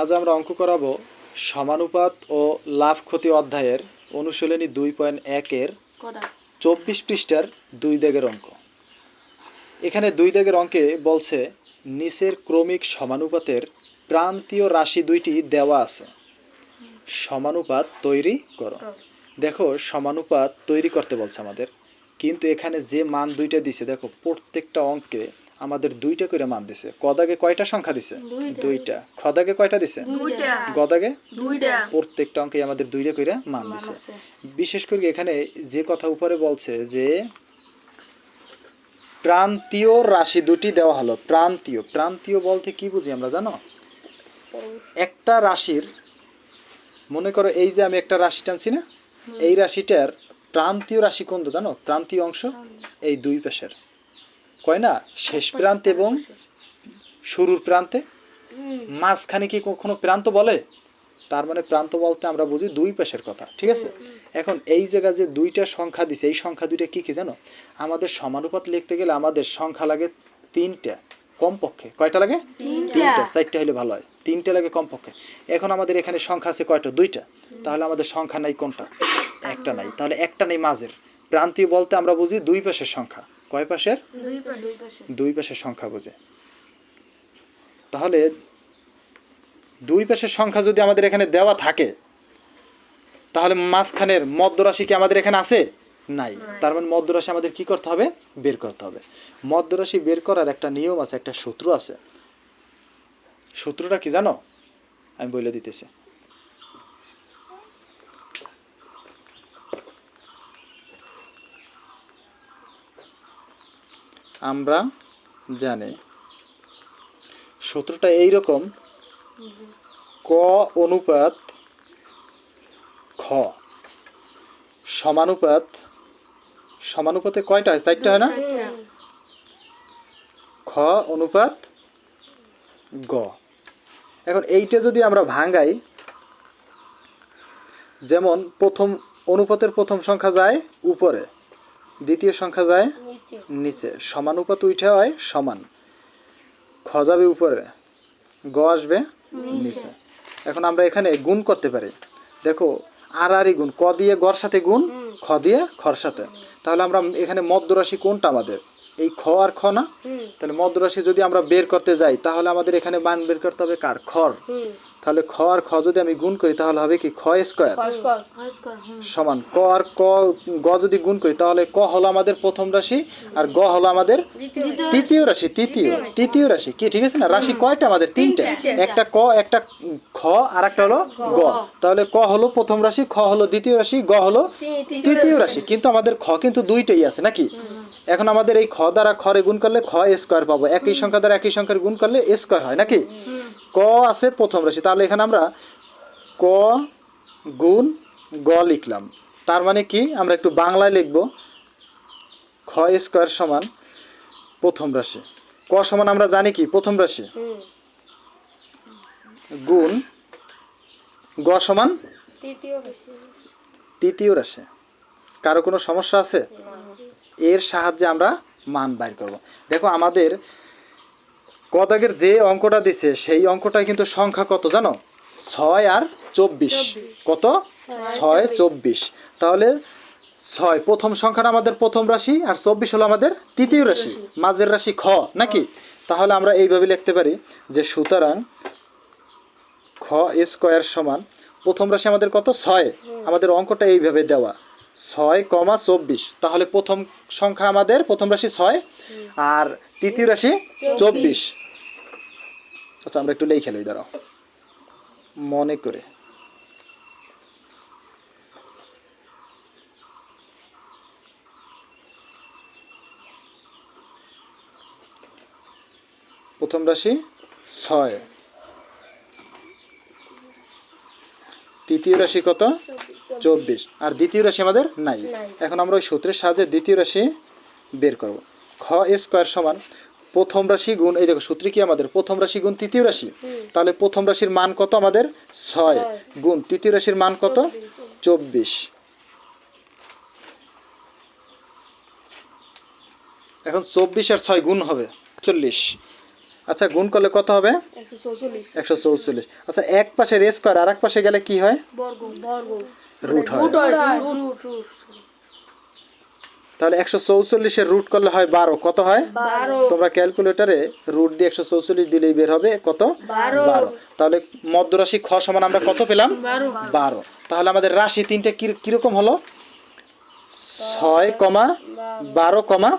আজ আমরা অঙ্ক করাবো সমানুপাত ও লাভ ক্ষতি অধ্যায়ের অনুশীলনী দুই পয়েন্ট একের চব্বিশ পৃষ্ঠার দুই দাগের অঙ্ক। এখানে দুই দাগের অঙ্কে বলছে নিচের ক্রমিক সমানুপাতের প্রান্তীয় রাশি দুইটি দেওয়া আছে। সমানুপাত তৈরি কর। দেখো সমানুপাত তৈরি করতে বলছে আমাদের। কিন্তু এখানে যে মান দুইটা দিছে দেখো প্রত্যেকটা অঙ্কে আমাদের দুইটা করে মান দিছে। কদাগে কয়টা সংখ্যা দিছে? দুইটা। খদাগে কয়টা দিছে? গদাগে? দুইটা। প্রত্যেকটা অঙ্কে আমাদের দুইটা করে মান মান দিছে। বিশেষ করে এখানে যে কথা উপরে বলছে যে প্রান্তীয় রাশি দুটি দেওয়া হলো। প্রান্তীয়। প্রান্তীয় বলতে কি বুঝি আমরা জানো? একটা রাশির মনে করো এই যে আমি একটা রাশি টানছি না? এই রাশিটার প্রান্তীয় রাশি কোনটা জানো? প্রান্তীয় অংশ এই দুই পাশের। কয় না? শেষ প্রান্ত এবং শুরুর প্রান্তে? মাঝখানে কি কখনো প্রান্ত বলে? তার মানে প্রান্ত বলতে আমরা বুঝি দুই পাশের কথা ঠিক আছে? এখন এই জায়গা যে দুইটা সংখ্যা দিছে এই সংখ্যা দুইটা কি কি জানো? আমাদের সমানুপাত লিখতে গেলে আমাদের সংখ্যা লাগে তিনটা কমপক্ষে। কয়টা লাগে? তিনটা। চারটা হলে ভালো হয়। তিনটা লাগে কমপক্ষে। এখন আমাদের এখানে সংখ্যা আছে কয়টা? দুইটা। তাহলে আমাদের সংখ্যা নাই কোনটা? একটা নাই। তাহলে একটা নেই মাঝের। প্রান্তীয় বলতে আমরা বুঝি দুই পাশের সংখ্যা। কয় পাশের? দুই পাশে। দুই পাশে। দুই পাশের সংখ্যা বোঝে। তাহলে দুই পাশের সংখ্যা যদি আমাদের এখানে দেওয়া থাকে তাহলে মাঝখানের মদ্যরাশি কি আমাদের এখানে আছে? নাই। তার মানে মদ্যরাশি আমাদের কি করতে হবে? বের করতে হবে। মদ্যরাশি বের করার একটা নিয়ম আছে একটা সূত্র আছে। সূত্রটা কি জানো? আমি বলে দিতেছি। আমরা জানি। সূত্রটা এইরকম। ক অনুপাত খ। সমানুপাত সমানুপাতে কয়টা হয়? চারটা হয় না? খ অনুপাত গ। এখন এইটা যদি আমরা ভাঙ্গাই যেমন প্রথম অনুপাতের প্রথম সংখ্যা যায় উপরে, দ্বিতীয় সংখ্যা যায় নিচে। সমানুপাত উঠে হয় সমান। খ যাবে উপরে গ আসবে নিচে। এখন আমরা এখানে গুণ করতে পারি। দেখো আর আরই গুণ ক দিয়ে গর সাথে গুণ খ দিয়ে খর সাথে। তাহলে আমরা এখানে মধ্যরাশি কোনটা আমাদের? এই খ আর খ না? তাহলে মধ্যরাশি যদি আমরা বের করতে যাই তাহলে আমাদের এখানে মান বের করতে হবে কার? খর। তাহলে খ আর খ যদি আমি গুণ করি তাহলে হবে কি? খ স্কোয়ার। সমান। ক আর ক গ যদি গুণ করি তাহলে ক হলো আমাদের প্রথম রাশি আর গ হলো আমাদের তৃতীয় রাশি তৃতীয়। তৃতীয় রাশি। কি ঠিক আছে না? রাশি কয়টা আমাদের? তিনটা। তিনটা। একটা ক একটা খ আর একটা হলো গ। তাহলে ক হলো প্রথম রাশি খ হলো দ্বিতীয় রাশি গ হলো তৃতীয় রাশি। কিন্তু আমাদের খ কিন্তু দুইটাই আছে নাকি? এখন আমাদের এই খ দ্বারা খরে গুণ করলে খ স্কোয়ার পাবো। একই সংখ্যা দ্বারা একই সংখ্যার গুণ করলে স্কোয়ার হয় নাকি? ক আছে প্রথম রাশি তাহলে এখানে আমরা ক গুণ গ লিখলাম। তার মানে কি? আমরা একটু বাংলায় লিখব। খ স্কোয়ার সমান প্রথম রাশি। ক সমান আমরা জানি কি? প্রথম রাশি। গুণ গ সমান তৃতীয় বেশি তৃতীয় রাশি। কারও কোনো সমস্যা আছে? এর সাহায্যে আমরা মান বাইর করব। দেখো আমাদের কদাগের যে অঙ্কটা দিছে সেই অঙ্কটায় কিন্তু সংখ্যা কত জানো? ছয় আর চব্বিশ। কত? ছয় চব্বিশ। তাহলে ছয় প্রথম সংখ্যাটা আমাদের প্রথম রাশি আর চব্বিশ হলো আমাদের তৃতীয় রাশি। মাঝের রাশি খ নাকি? তাহলে আমরা এইভাবে লিখতে পারি যে সুতরাং খ স্কোয়ার সমান প্রথম রাশি আমাদের কত? ছয়। আমাদের অঙ্কটা এইভাবে দেওয়া। ছয় কমা চব্বিশ। তাহলে প্রথম সংখ্যা আমাদের, প্রথম রাশি ছয় আর তৃতীয় রাশি চব্বিশ। আচ্ছা আমরা একটু লিখে লই, দাঁড়াও। মনে করে। প্রথম রাশি ছয়। তৃতীয় রাশি কত? চব্বিশ। আর দ্বিতীয় রাশি আমাদের নাই। এখন আমরা ওই সূত্রের সাহায্যে দ্বিতীয় রাশি বের করব। খ স্কোয়ার সমান প্রথম রাশি গুণ এই দেখো সূত্রে কি আমাদের? প্রথম রাশি গুণ তৃতীয় রাশি। তাহলে প্রথম রাশির মান কত আমাদের? ছয়। গুণ তৃতীয় রাশির মান কত? চব্বিশ। এখন চব্বিশ আর ছয় গুণ হবে চল্লিশ। আচ্ছা গুণ করলে কত হবে? একশো চৌচল্লিশ। আচ্ছা এক পাশে রেস স্কোয়ার আর এক পাশে গেলে কি হয়? বর্গ বর্গ। রুট হয়। তাহলে একশো চৌচল্লিশের রুট করলে হয় বারো কত হয়? তোমরা ক্যালকুলেটরে রুট দিয়ে একশো চৌচল্লিশ দিলেই বের হবে কত? বারো। তাহলে মধ্যরাশি খ সমান আমরা কত পেলাম? বারো। তাহলে আমাদের রাশি তিনটে কি কীরকম হলো? ছয় কমা বারো। কমা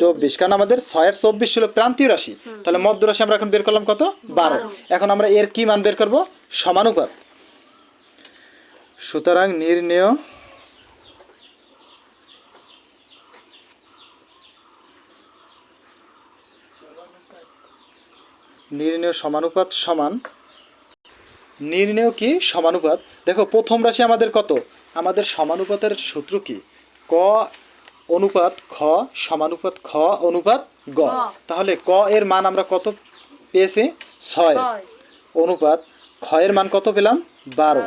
চব্বিশ। কারণ আমাদের ছয়ের চব্বিশ ছিল প্রান্তীয় রাশি। তাহলে মধ্য রাশি আমরা এখন বের করলাম কত? বারো। এখন আমরা এর কি মান বের করব? সমানুপাত। সুতরাং নির্ণেয় নির্ণেয় সমানুপাত সমান। নির্ণেয় কি? সমানুপাত। দেখো প্রথম রাশি আমাদের কত? আমাদের সমানুপাতের সূত্র কি? ক অনুপাত খ সমানুপাত খ অনুপাত গ। তাহলে ক এর মান আমরা কত পেয়েছি? ছয়। ছয়। অনুপাত খ এর মান কত পেলাম? বারো।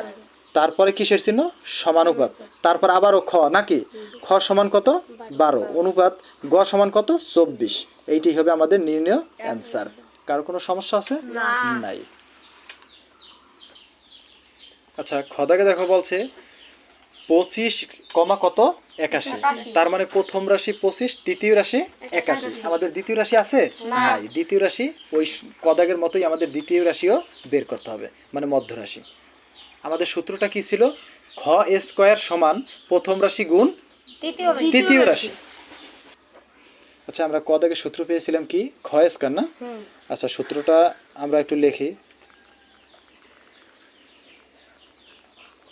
তারপরে কিসের চিহ্ন? সমানুপাত। তারপর আবারও খ নাকি? খ সমান কত? বারো। অনুপাত গ সমান কত? চব্বিশ। এইটি হবে আমাদের নির্ণয় অ্যান্সার। কারও কোনো সমস্যা আছে? নাই। আচ্ছা খদাকে দেখো বলছে পঁচিশ কমা কত? একাশি। তার মানে প্রথম রাশি পঁচিশ দ্বিতীয় রাশি একাশি। আমাদের দ্বিতীয় রাশি আছে? নাই। দ্বিতীয় রাশি ওই কদাগের মতোই আমাদের দ্বিতীয় রাশিও বের করতে হবে মানে মধ্য রাশি আমাদের সূত্রটা কি ছিল? খ স্কোয়ার সমান প্রথম রাশি গুণ তৃতীয় রাশি। আচ্ছা আমরা কদাগের সূত্র পেয়েছিলাম কি? খ স্কোয়ার না? আচ্ছা সূত্রটা আমরা একটু লিখি।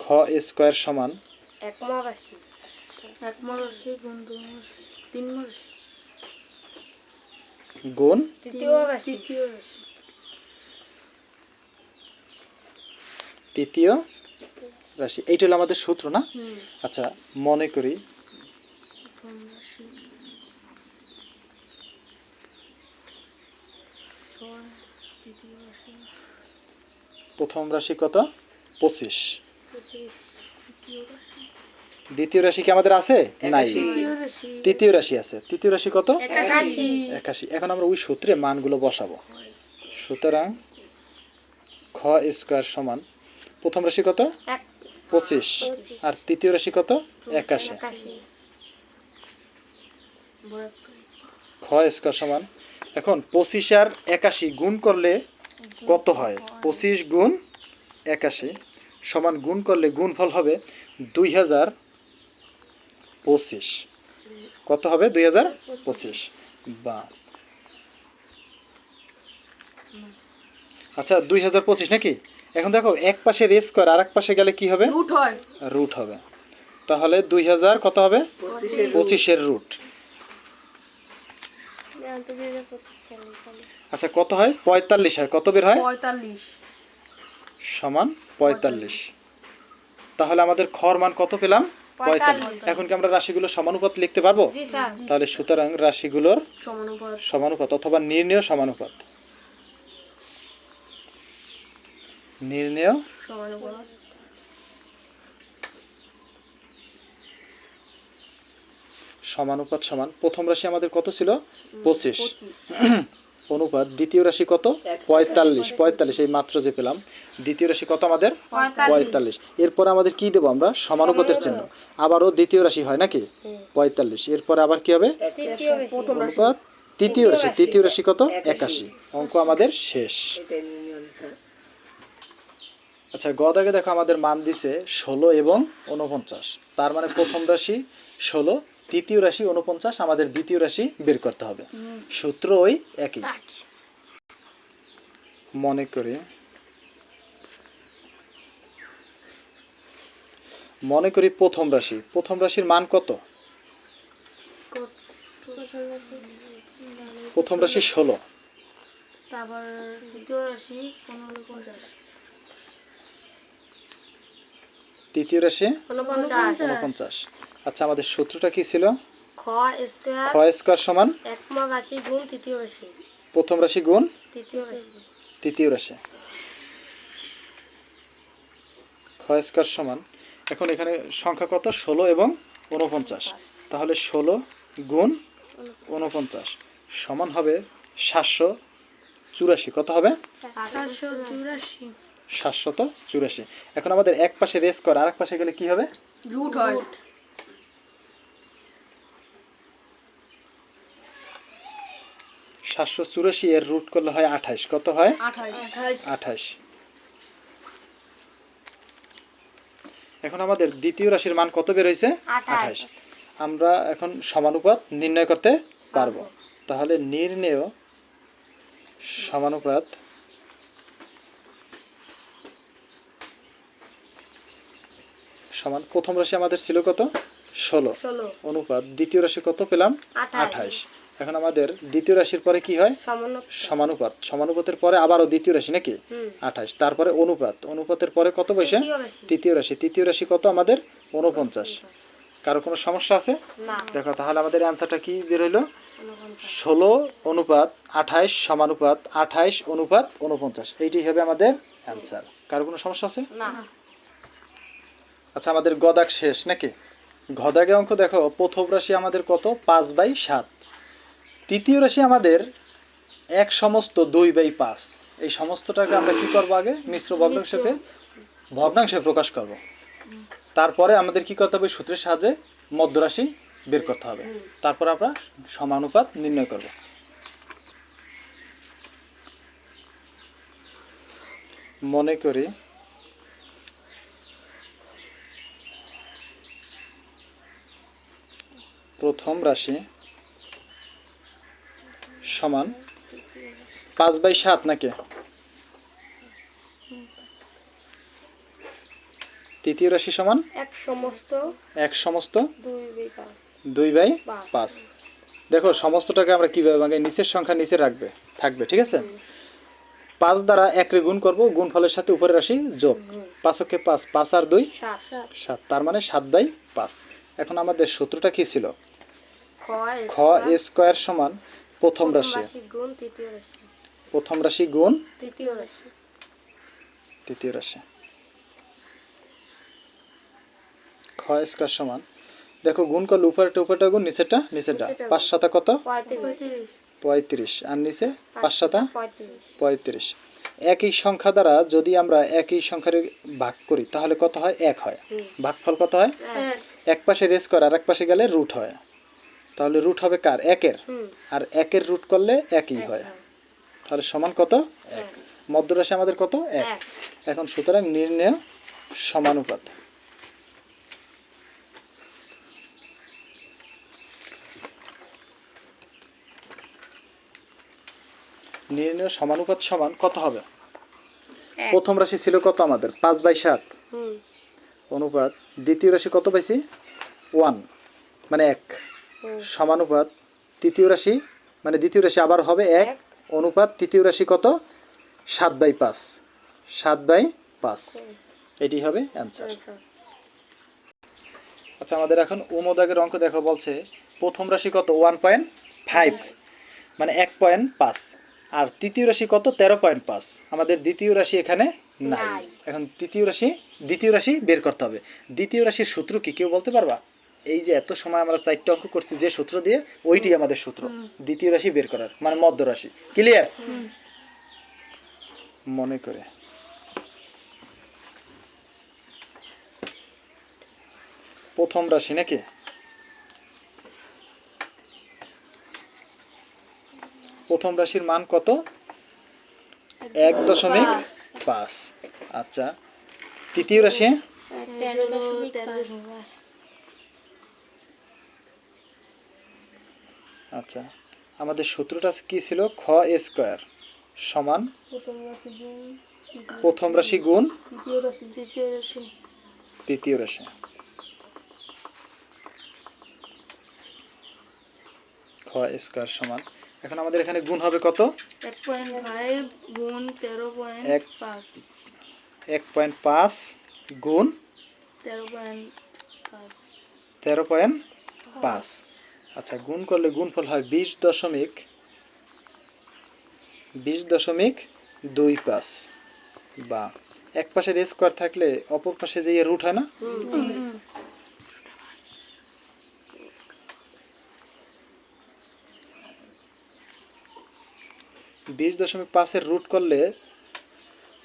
খ স্কোয়ার সমান গুণ তৃতীয় রাশি। তৃতীয়। রাশি এইটা হলো আমাদের সূত্র না? আচ্ছা মনে করি। প্রথম রাশি কত? পঁচিশ। দ্বিতীয় রাশি কি আমাদের আছে? নাই। তৃতীয় রাশি। আছে। তৃতীয় রাশি কত? একাশি। এখন আমরা ওই সূত্রে মানগুলো বসাবো। সুতরাং খ স্কোয়ার সমান প্রথম রাশি কত? পঁচিশ। আর তৃতীয় রাশি কত? একাশি। একাশি। খ স্কোয়ার সমান। এখন পঁচিশ আর একাশি গুণ করলে কত হয়? পঁচিশ গুণ একাশি সমান গুণ করলে গুণফল হবে দুই হাজার পঁচিশ। কত হবে? দুই হাজার পঁচিশ। বা। আচ্ছা দুই হাজার পঁচিশ নাকি? এখন দেখো এক পাশে রেস কর আর এক পাশে গেলে কি হবে? রুট হয়। রুট হবে। তাহলে দুই হাজার কত হবে? পঁচিশের রুট আচ্ছা কত হয়? পঁয়তাল্লিশ হয়। কত বের হয়? পঁয়তাল্লিশ। সমান পঁয়তাল্লিশ। তাহলে আমাদের খর মান কত পেলাম? পঁয়তাল্লিশ। এখন কি আমরা রাশিগুলো সমানুপাত লিখতে পারব? জি স্যার। তাহলে সুতরাং রাশিগুলোর সমানুপাত। সমানুপাত অথবা নির্ণেয় সমানুপাত। নির্ণেয় সমানুপাত সমানুপাত সমান প্রথম রাশি আমাদের কত ছিল? পঁচিশ। অনুপাত। দ্বিতীয় রাশি কত? পঁয়তাল্লিশ। পঁয়তাল্লিশ এই মাত্র যে পেলাম। দ্বিতীয় রাশি কত আমাদের? পঁয়তাল্লিশ। এরপর আমাদের কি দেবো আমরা? সমানুপাতের চিহ্ন। আবারও দ্বিতীয় রাশি হয় নাকি? পঁয়তাল্লিশ। এরপর আবার কি হবে? অনুপাত। তৃতীয় রাশি। তৃতীয় রাশি কত? একাশি। অঙ্ক আমাদের শেষ। আচ্ছা গদাকে দেখো আমাদের মান দিছে ষোলো এবং উনপঞ্চাশ তার মানে প্রথম রাশি ষোলো তৃতীয় রাশি উনপঞ্চাশ আমাদের দ্বিতীয় রাশি বের করতে হবে। সূত্র ওই একই। মনে করি। মনে করি প্রথম রাশি। প্রথম রাশির মান কত? প্রথম রাশি ষোলো। তারপর তৃতীয় রাশি পনেরো পঞ্চাশ। তৃতীয় রাশি? উনপঞ্চাশ আচ্ছা আমাদের সূত্রটা কি ছিল? খ স্কোয়ার সমান? রাশি গুণ তৃতীয় রাশি। প্রথম রাশি গুণ? তৃতীয় রাশি। তৃতীয় রাশি। খ স্কোয়ার সমান? এখন এখানে সংখ্যা কত? ষোলো এবং উনপঞ্চাশ তাহলে ষোলো গুণ উনপঞ্চাশ সমান হবে সাতশো চুরাশি। কত হবে? চুরাশি। সাতশত চুরাশি। এখন আমাদের এক পাশে রেস করে আর এক পাশে গেলে কি হবে? রুট হয়। সাতশো চুরাশি এর রুট করলে হয় আঠাইশ কত হয়? আঠাশ। আঠাশ। এখন আমাদের দ্বিতীয় রাশির মান কত বের হয়েছে? আঠাইশ আমরা এখন সমানুপাত নির্ণয় করতে পারব। তাহলে নির্ণেয় সমানুপাত সমান। প্রথম রাশি আমাদের ছিল কত? ষোলো। অনুপাত দ্বিতীয় রাশি কত পেলাম? আঠাইশ এখন আমাদের দ্বিতীয় রাশির পরে কি হয়? সমানুপাত। সমানুপাতের পরে আবারও দ্বিতীয় রাশি নাকি? আঠাশ। তারপরে অনুপাত। অনুপাতের পরে কত পয়সা তৃতীয় রাশি। তৃতীয় রাশি। কত আমাদের? উনপঞ্চাশ কারও কোনো সমস্যা আছে? দেখো তাহলে আমাদের অ্যান্সারটা কি বের হইল? ষোলো অনুপাত আঠাইশ সমানুপাত আঠাইশ অনুপাত উনপঞ্চাশ এইটি হবে আমাদের অ্যান্সার কারও কোনো সমস্যা আছে? না। আচ্ছা আমাদের গদাক শেষ নাকি? গদাকে অঙ্ক দেখো প্রথম রাশি আমাদের কত? পাঁচ বাই সাত। তৃতীয় রাশি আমাদের এক সমস্ত দুই বাই পাঁচ। এই সমস্তটাকে আমরা কি করব আগে? মিশ্র ভগ্নাংশকে ভগ্নাংশে প্রকাশ করব। তারপরে আমাদের কি করতে হবে? সূত্রের সাহায্যে মধ্যরাশি বের করতে হবে। তারপর আমরা সমানুপাত নির্ণয় করব। মনে করি প্রথম রাশি সমান পাঁচ বাই সাত নাকি? তৃতীয় রাশি সমান? এক সমস্ত এক সমস্ত দুই বাই পাঁচ। দেখো সমস্তটাকে আমরা কীভাবে ভাঙে? নিচের সংখ্যা নিচে রাখবে থাকবে ঠিক আছে? পাঁচ দ্বারা একরে গুণ করব গুণ ফলের সাথে উপরের রাশি যোগ। পাঁচকে পাঁচ পাঁচ আর দুই? সাত। তার মানে সাত বাই পাঁচ। এখন আমাদের সূত্রটা কি ছিল? খ স্কোয়ার সমান প্রথম রাশি। গুণ তৃতীয় রাশি। প্রথম রাশি গুণ তৃতীয় রাশি। তৃতীয় রাশি। খ স্কোয়ার সমান। দেখো গুণ করলে উপরেরটা উপরেটা গুণ নিচেরটা নিচেরটা। পাঁচ সাতা কত? পঁয়ত্রিশ। আর নিচে পাঁচ সাতা পঁয়ত্রিশ। একই সংখ্যা দ্বারা যদি আমরা একই সংখ্যার ভাগ করি তাহলে কত হয়? এক হয়। ভাগফল কত হয়? এক। এক পাশে রেস করে আর এক পাশে গেলে রুট হয়। তাহলে রুট হবে কার? একের। আর একের রুট করলে একই হয়। তাহলে সমান কত? এক। মধ্যরাশি আমাদের কত? এক। এখন সুতরাং নির্ণয় সমানুপাত। নির্ণয় সমানুপাত সমান কত হবে? প্রথম রাশি ছিল কত আমাদের? পাঁচ বাই সাত। অনুপাত দ্বিতীয় রাশি কত পাইছি? ওয়ান। মানে এক। সমানুপাত। তৃতীয় রাশি মানে দ্বিতীয় রাশি আবার হবে এক। অনুপাত তৃতীয় রাশি কত? সাত বাই পাঁচ। সাত বাই পাঁচ। এটি হবে অ্যান্সার আচ্ছা। আমাদের এখন উমদাগের অঙ্ক দেখো বলছে প্রথম রাশি কত? ওয়ান পয়েন্ট ফাইভ মানে এক পয়েন্ট পাঁচ। আর তৃতীয় রাশি কত? তেরো পয়েন্ট পাঁচ। আমাদের দ্বিতীয় রাশি এখানে নাই। নাই। এখন তৃতীয় রাশি দ্বিতীয় রাশি বের করতে হবে। দ্বিতীয় রাশির সূত্র কি? কেউ বলতে পারবা? এই যে এত সময় আমরা চারটে অঙ্ক করছি যে সূত্র দিয়ে ওইটি আমাদের সূত্র। দ্বিতীয় রাশি বের করার মানে মধ্য রাশি। ক্লিয়ার মনে করে। প্রথম রাশি নাকি? প্রথম রাশির মান কত? এক দশমিক পাঁচ। পাঁচ। আচ্ছা। তৃতীয় রাশি তেরো দশমিক পাঁচ আচ্ছা আমাদের সূত্রটা কি ছিল? খ স্কোয়ার সমান প্রথম রাশি গুণ তৃতীয় রাশি। খ স্কোয়ার সমান। এখন আমাদের এখানে গুণ হবে কত? এক পয়েন্ট। পাঁচ গুণ তেরো পয়েন্ট পাঁচ। আচ্ছা গুণ করলে গুণফল হয় বিশ দশমিক বিশ দশমিক দুই পাঁচ। বা এক পাশের স্কোয়ার থাকলে অপর পাশে যে রুট হয় না? বিশ দশমিক পাঁচের রুট করলে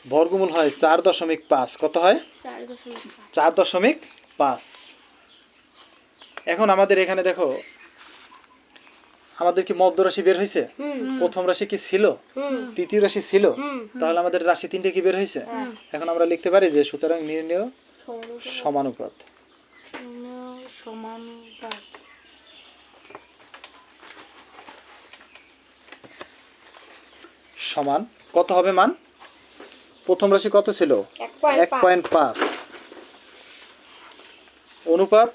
বর্গমূল হয় চার দশমিক পাঁচ। কত হয়? চার দশমিক পাঁচ। এখন আমাদের এখানে দেখো আমাদের কি মধ্য রাশি বের হয়েছে প্রথম রাশি কি ছিল? তৃতীয় রাশি ছিল? তাহলে আমাদের রাশি তিনটে কি বের হয়েছে হ্যাঁ। এখন আমরা লিখতে পারি যে সুতরাং নির্ণয় সমানুপাত। সমানুপাত। সমান। কত হবে মান? প্রথম রাশি কত ছিল? এক পয়েন্ট পাঁচ। অনুপাত?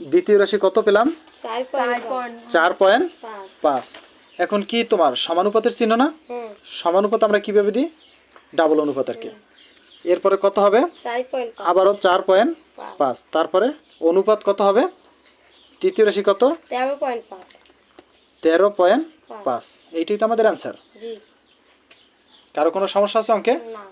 দ্বিতীয় রাশি কত পেলাম? চার পয়েন্ট পাঁচ। এখন কি তোমার সমানুপাতের চিহ্ন না? সমানুপাত আমরা কীভাবে দিই? ডাবল অনুপাত আর কি এরপরে কত হবে? আবারও চার পয়েন্ট পাঁচ। তারপরে অনুপাত কত হবে? তৃতীয় রাশি কত? তেরো পয়েন্ট পাঁচ। তেরো পয়েন্ট পাঁচ। পাঁচ। এইটাই তো আমাদের অ্যান্সার কারও কোনো সমস্যা আছে অঙ্কে? না।